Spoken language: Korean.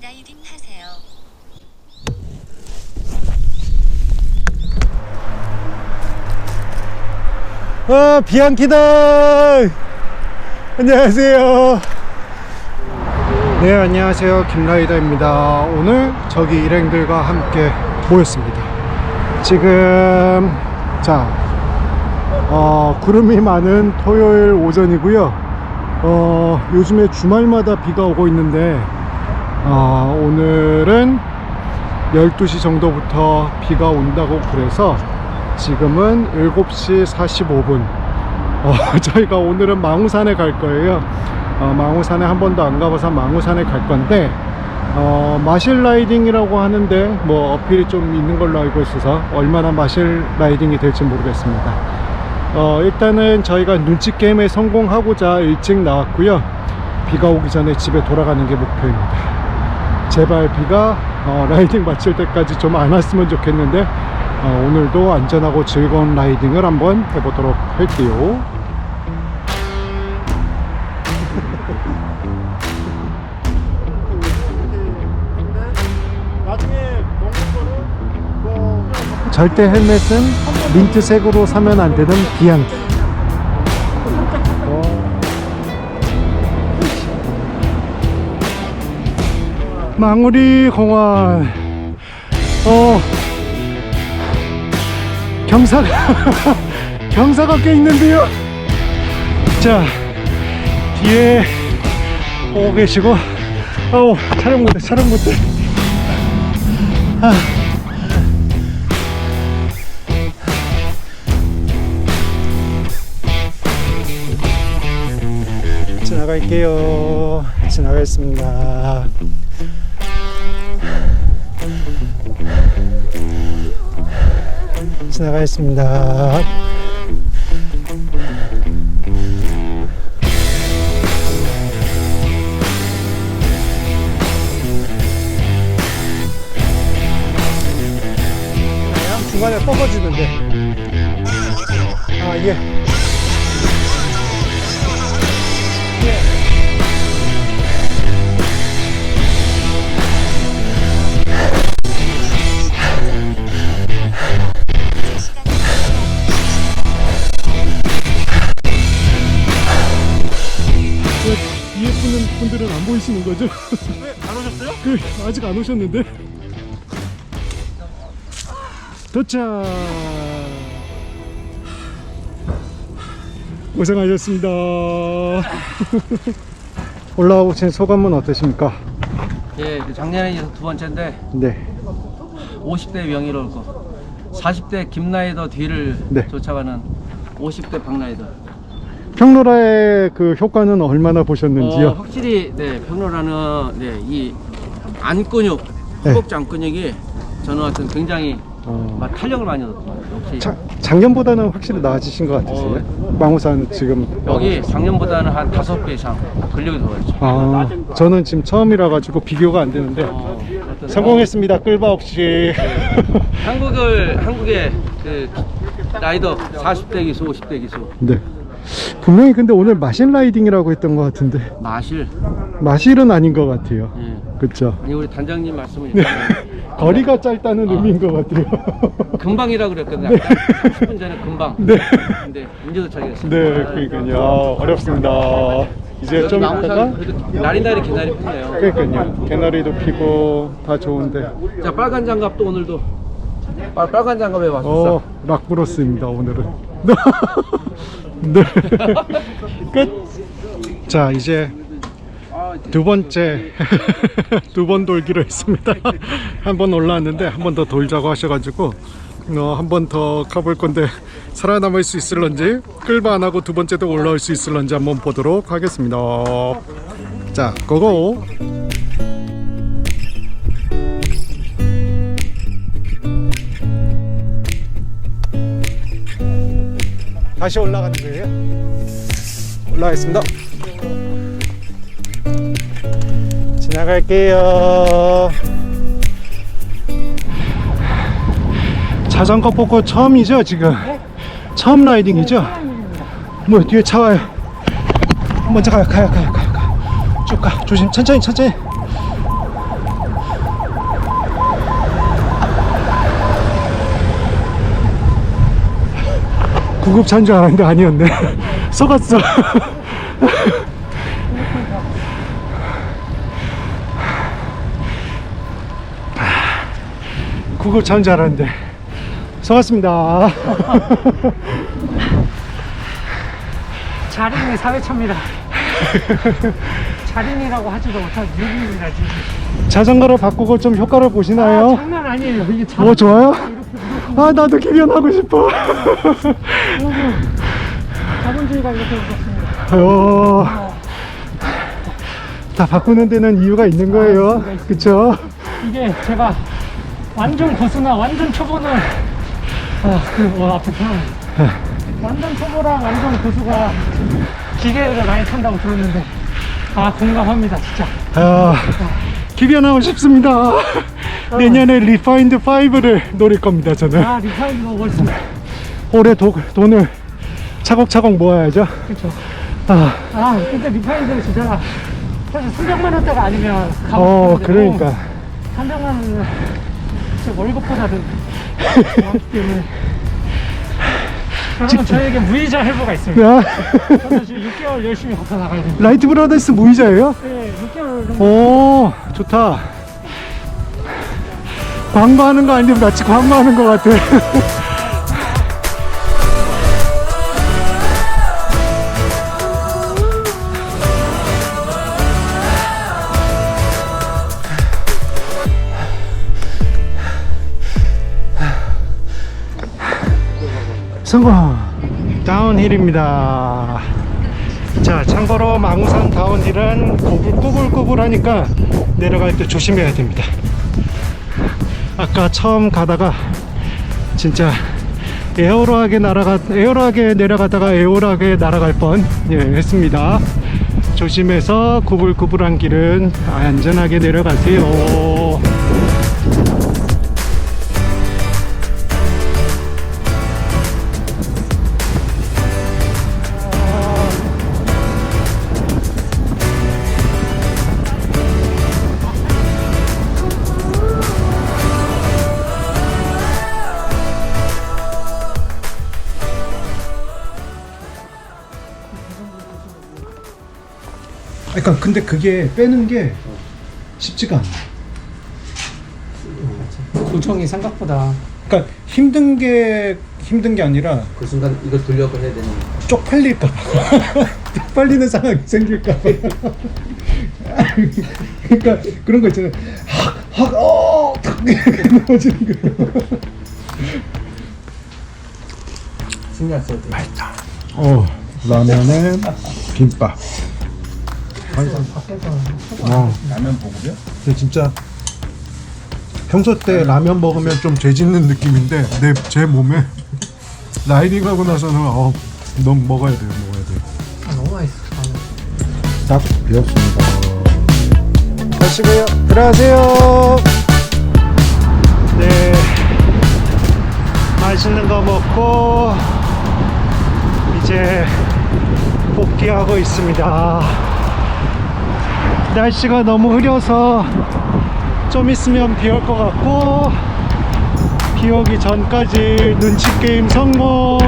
라이딩 하세요. 아, 비앙키다! 안녕하세요. 네, 안녕하세요. 김라이더입니다. 오늘 저기 일행들과 함께 모였습니다. 지금, 자, 어, 구름이 많은 토요일 오전이고요. 어, 요즘에 주말마다 비가 오고 있는데, 어, 오늘은 12시 정도부터 비가 온다고 그래서 지금은 7시 45분. 어, 저희가 오늘은 망우산에 갈 거예요. 어, 망우산에 한 번도 안 가봐서 망우산에 갈 건데 어, 마실 라이딩이라고 하는데 뭐 어필이 좀 있는 걸로 알고 있어서 얼마나 마실 라이딩이 될지 모르겠습니다 어, 일단은 저희가 눈치 게임에 성공하고자 일찍 나왔고요. 비가 오기 전에 집에 돌아가는 게 목표입니다. 제발 비가 어, 라이딩 마칠 때까지 좀 안 왔으면 좋겠는데 어, 오늘도 안전하고 즐거운 라이딩을 한번 해보도록 할게요. 절대 헬멧은 민트색으로 사면 안 되는 비앙키 망우리 공원. 어. 경사가 경사가 꽤 있는데요. 자 뒤에 오고 계시고. 아우 촬영 못해 촬영 못해 아. 지나갈게요 지나가겠습니다 지나가겠습니다. 중간에 뻗어지는데. 아, 예. 오셨어요? 그 아직 안 오셨는데 도착 고생하셨습니다 올라오신 소감은 어떠십니까? 예, 그 작년에 이어서 두 번째인데 네 50대 명의로 고 40대 김라이더 뒤를 네. 쫓아가는 50대 박라이더. 평로라의 그 효과는 얼마나 보셨는지요? 어, 확실히 네 평로라는 네, 이 안근육, 네. 허벅지 안근육이 저는 하여튼 굉장히 어, 막 탄력을 많이 얻었어요. 역시 자, 작년보다는 확실히 나아지신 것 같으세요? 망우산 지금 여기 작년보다는 한 다섯 배 이상 근력이 들어있죠. 아, 저는 지금 처음이라 가지고 비교가 안 되는데 어, 어떤- 성공했습니다. 끌바 없이. 한국을 한국의 그 라이더 40대 기수, 50대 기수 네. 분명히 근데 오늘 마신 라이딩이라고 했던 것 같은데 마실. 마실은 아닌 것 같아요. 예. 그렇죠. 아니 우리 단장님 말씀을 네. 거리가 짧다는 아. 의미인 것 같아요. 금방이라 그랬거든요. 아까 30분 전에 금방. 네. 근데 이제 도착했습니다. 네, 그러니까요. 아, 어렵습니다. 이제 좀 있다가 그래도 날이 날이 개나리 피네요. 그러니까요. 개나리도 피고 다 좋은데. 자 빨간 장갑도 오늘도 빨, 빨간 장갑에 왔었어. 어, 락브로스입니다 오늘은. 네. 끝. 자 이제 두 번째 두 번 돌기로 했습니다. 한 번 올라왔는데 한 번 더 돌자고 하셔가지고 어, 한 번 더 가볼 건데 살아남을 수 있을런지 끌바 안 하고 두 번째도 올라올 수 있을런지 한번 보도록 하겠습니다. 자, 고고. 다시 올라가는 거예요? 올라가겠습니다. 지나갈게요. 자전거 뽑고 처음이죠, 지금? 처음 라이딩이죠? 뭐, 뒤에 차 와요. 먼저 가요, 가요, 가요, 가요, 가요. 쭉 가. 조심, 천천히, 천천히. 구급차인 줄 알았는데 아니었네. 속았어. 구급차인 줄 알았는데. 속았습니다. 자린이 사회차입니다. 자린이라고 하지도 못한 유기입니다, 유기. 자전거를 바꾸고 좀 효과를 아, 보시나요? 장난 아니에요. 이게 자, 뭐 좋아요? 아 나도 기변하고 싶어. 자본주의가 이렇게 그렇습니다. 어, 다 바꾸는 데는 이유가 있는 거예요. 그쵸? 이게 제가 완전 고수나 완전 초보는 아, 그, 어, 앞에 사람. 완전 초보랑 완전 고수가 기계를 많이 탄다고 들었는데 아, 공감합니다, 진짜. 아, 기변하고 싶습니다. 내년에 리파인드 5를 노릴 겁니다, 저는. 아, 리파인드 오버했습니다. 올해 도, 돈을 차곡차곡 모아야죠. 그쵸. 아, 아, 근데 리파인드 진짜 사실 300만 원대가 아니면 가고 어, 그러니까. 300만 원은 제 월급보다는 많기 때문에 그러면 저에게 무이자 할부가 있습니다. 야, 저는 지금 6개월 열심히 갚아 나가야 됩니다. 라이트 브라더스 무이자예요? 네, 6개월 정도. 오, 좋다. 광고하는 거 아닌데 마치 광고하는 것 같아. 성공! 다운힐입니다. 자, 참고로 망우산 다운힐은 꼬불꼬불꼬불하니까 내려갈 때 조심해야 됩니다. 아까 처음 가다가 진짜 에어로하게 날아가 에어로하게 내려가다가 에어로하게 날아갈 뻔 예, 했습니다. 조심해서 구불구불한 길은 안전하게 내려가세요. 그러니까 근데 그게 빼는 게 쉽지가 않아. 조정이 생각보다 그러니까 힘든 게 힘든 게 아니라 그 순간 이거 돌려고 해야 되는 쪽팔릴까 봐. 쪽팔리는 상황이 생길까 봐. 그러니까 그런 거 있잖아요. 확, 확, 어, 탁 이렇게 넘어지는 거. 신경 써도 돼. 어, 라면에 김밥. 어. 라면 보고요? 근데 진짜 평소 때 라면 먹으면 좀 죄짓는 느낌인데 내 제 몸에 라이딩하고 나서는 어 너무 먹어야 돼요 먹어야 돼요 아, 너무 맛있어. 딱 비었습니다. 가시고요. 들어가세요. 네. 맛있는 거 먹고 이제 복귀하고 있습니다 날씨가 너무 흐려서 좀 있으면 비 올 것 같고 비 오기 전까지 눈치 게임 성공